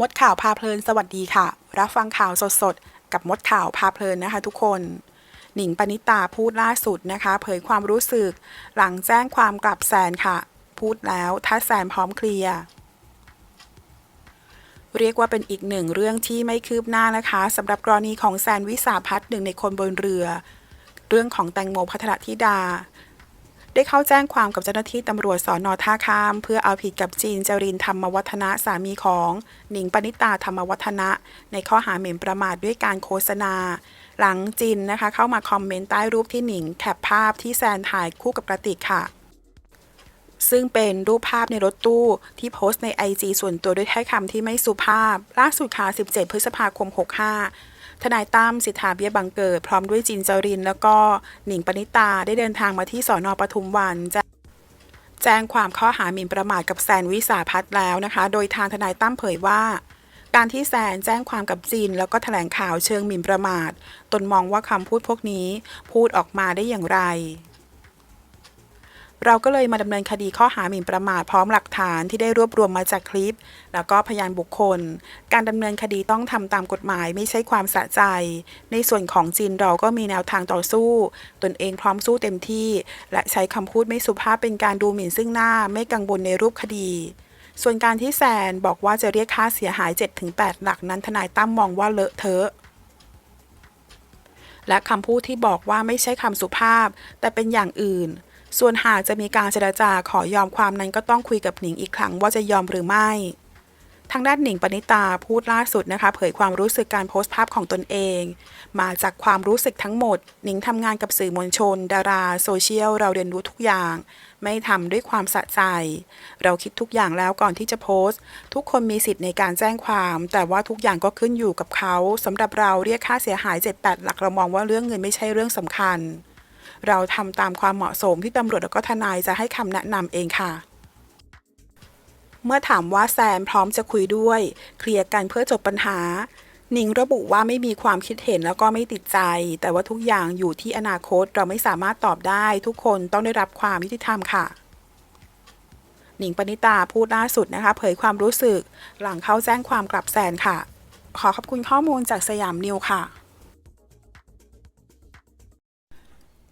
มดข่าวพาเพลินสวัสดีค่ะ รับฟังข่าวสดๆ กับมดข่าวพาเพลินนะคะทุกคน หนิงปณิตาพูดล่าสุดนะคะ เผยความรู้สึก หลังแจ้งความกลับแซนค่ะ พูดแล้วถ้าแซนพร้อมเคลียร์เรียกว่าเป็นอีกหนึ่งเรื่องที่ไม่คืบหน้านะคะสำหรับกรณีของแซนวิสาพัฒน์หนึ่งในคนบนเรือ เรื่องของแตงโมพัทรธิดา ได้เข้าแจ้งความกับเจ้าหน้าที่ตำรวจสอนอท่าข้าม เพื่อเอาผิดกับจีนจรินธรรมวัฒนะสามีของหนิงปณิตาธรรมวัฒนะ ในข้อหาหมิ่นประมาทด้วยการโฆษณา หลังจินนะคะ เข้ามาคอมเมนต์ใต้รูปที่หนิงแคปภาพที่แซนถ่ายคู่กับกระติกค่ะซึ่งเป็นรูปภาพในรถตู้ที่โพสต์ใน IG ส่วนตัวด้วยถ้อยคำที่ไม่สุภาพ ล่าสุดค่ะ 17 พฤษภาคม 65 ทนายตั้มสิทธาเบี้ยบังเกิด พร้อมด้วยจินจริน แล้วก็หนิงปณิตาได้เดินทางมาที่สอนอปทุมวันจะแจ้งความข้อหาหมิ่นประมาทกับแซนวิสาพัฒน์แล้วนะคะ โดยทางทนายตั้มเผยว่า การที่แซนแจ้งความกับจีน แล้วก็แถลงข่าวเชิงหมิ่นประมาท ตนมองว่าคำพูดพวกนี้พูดออกมาได้อย่างไร เราก็เลยมาดำเนินคดีข้อหาหมิ่นประมาทพร้อมหลักฐานที่ได้รวบรวมมาจากคลิป แล้วก็พยานบุคคล การดำเนินคดีต้องทำตามกฎหมายไม่ใช่ความสะใจ ในส่วนของจีนเราก็มีแนวทางต่อสู้ ตนเองพร้อมสู้เต็มที่ และใช้คำพูดไม่สุภาพเป็นการดูหมิ่นซึ่งหน้าไม่กังวลในรูปคดี ส่วนการที่แซนบอกว่าจะเรียกค่าเสียหาย 7-8 หลักนั้นทนายตั้มมองว่าเลอะเทอะและคำพูดที่บอกว่าไม่ใช่คำสุภาพ แต่เป็นอย่างอื่น ส่วนหากจะมีการเจรจาขอยอมความนั้นก็ต้องคุยกับหนิงอีกครั้งว่าจะยอมหรือไม่ ทางด้านหนิงปณิตาพูดล่าสุดนะคะ เผยความรู้สึกการโพสต์ภาพของตนเอง มาจากความรู้สึกทั้งหมด หนิงทำงานกับสื่อมวลชน ดารา โซเชียล เราเรียนรู้ทุกอย่าง ไม่ทำด้วยความสะใจ เราคิดทุกอย่างแล้วก่อนที่จะโพสต์ ทุกคนมีสิทธิ์ในการแจ้งความ แต่ว่าทุกอย่างก็ขึ้นอยู่กับเขาสำหรับเราเรียกค่าเสียหาย 7-8 หลักเรามองว่าเรื่องเงินไม่ใช่เรื่องสำคัญ เราทำตามความเหมาะสมที่ตำรวจและก็ทนายจะให้คำแนะนำเองค่ะเมื่อถามว่าแซมพร้อมจะคุยด้วย เคลียร์กันเพื่อจบปัญหา นิงระบุว่าไม่มีความคิดเห็นแล้วก็ไม่ติดใจ แต่ว่าทุกอย่างอยู่ที่อนาคตเราไม่สามารถตอบได้ ทุกคนต้องได้รับความยุติธรรมค่ะ หนิงปณิตาพูดล่าสุดนะคะ เผยความรู้สึก หลังเข้าแจ้งความกลับแซนค่ะ ขอขอบคุณข้อมูลจากสยามนิวค่ะ